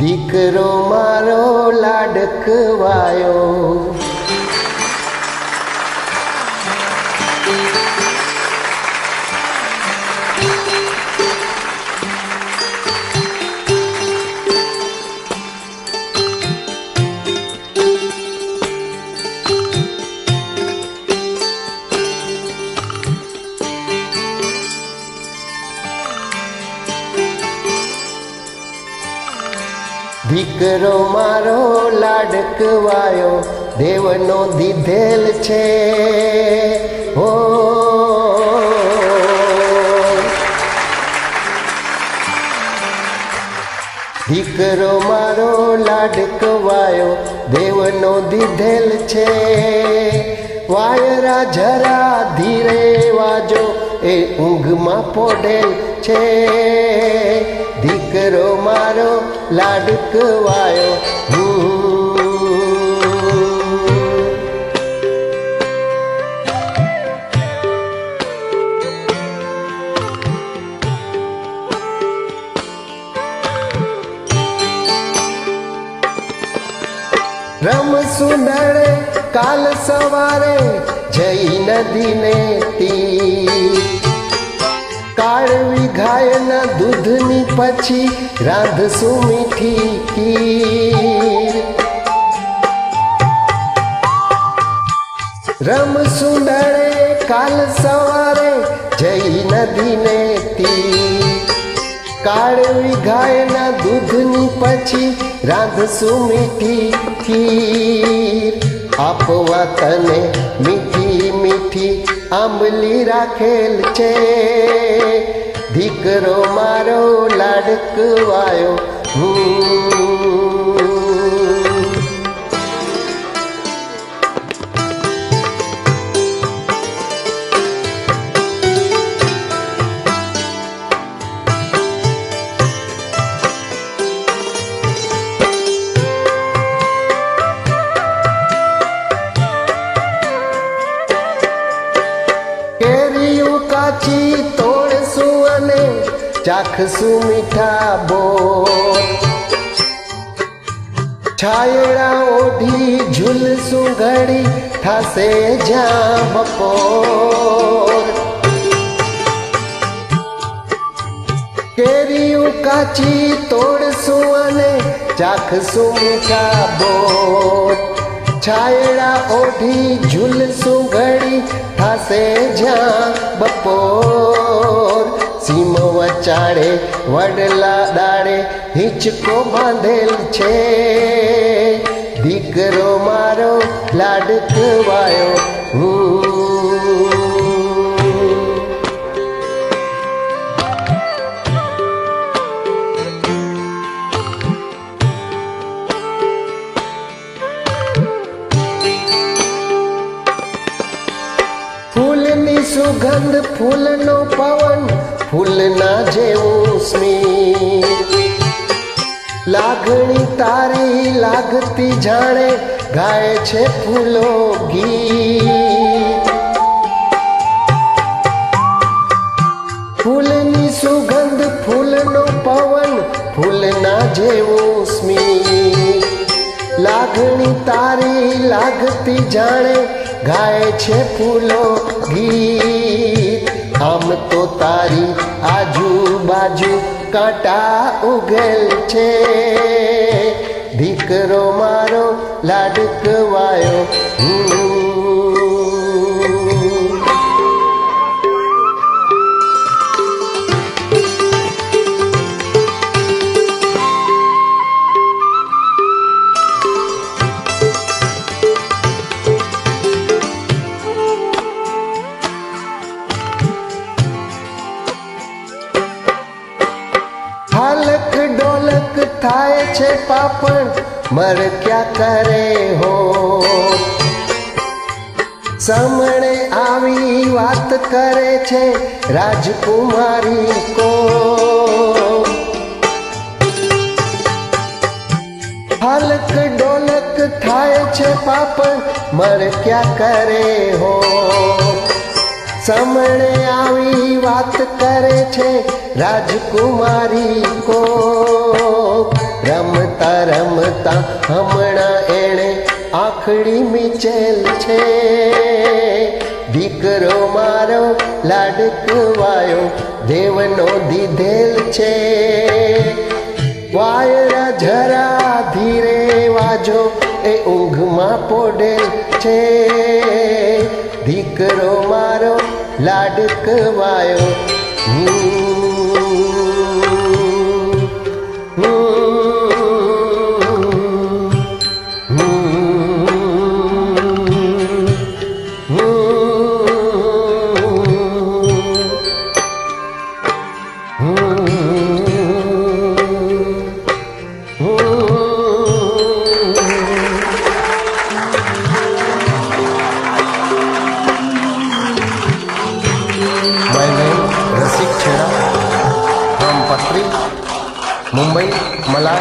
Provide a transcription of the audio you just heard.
દીકરો મારો લાડકવાયો. દીકરો મારો લાડકવાયો, દેવનો દીધેલ છે. હો. દીકરો મારો લાડકવાયો, દેવનો દીધેલ છે. વાયરા જરા ધીરે વાજો, એ ઊંઘમાં પોડેલ છે. દીકરો મારો લાડકવાયો હું રમ સુંદરે કાલ સવારે જઈ નદીને તી પછી રાંધશું મીઠી ખીર. રમશું દળે કાલ સવારે જઈ નદીને તી કાળવી ગાયના દૂધની પછી રાંધશું મીઠી ખીર. આપવા તને મીઠી મીઠી આંબલી રાખેલ છે. દીકરો મારો લાડકવાયો. હું ચાખશું મીઠા બો છાયડા ઓઢી ઝૂલશું ઘડી, થાશે જ્યાં બપોર. કેરીયું કાચી તોડશું અને ચાખશું મીઠા બોર છાયડા ઓઢી ઝૂલશું ઘડી, થાશે જ્યાં બપોર. વચાડે વડલા દાડે હિંચકો બાંધેલ છે. દીકરો મારો લાડકવાયો હું સુગંધ ફૂલનો પવન ફૂલના જેવું સ્મિત. લાગણી તારી લાગતી જાણે ગાય છે ફૂલો ગીત. ફૂલની સુગંધ, ફૂલનો પવન ફૂલના જેવું સ્મિત. લાગણી તારી લાગતી જાણે ગાય છે ફૂલો ગીત. આમ તો તારી આજુબાજુ કાંટા ઉગેલ છે. દીકરો મારો લાડકવાયો હું છે પાપણ મર ક્યાં કરે હો. સમણે આવી વાત કરે છે રાજકુમારી કો. હલક ડોલક થાય છે પાપણ મર ક્યાં કરે હો. સમણે આવી વાત કરે છે રાજકુમારી કો. રમતા રમતા હમણાં એણે આખડી મીચેલ છે. દીકરો મારો લાડકવાયો, દેવનો દીધેલ છે. વાયરા જરા ધીરે વાજો, એ ઊંઘમાં પોડેલ છે. દીકરો મારો લાડકવાયો मुंबई मला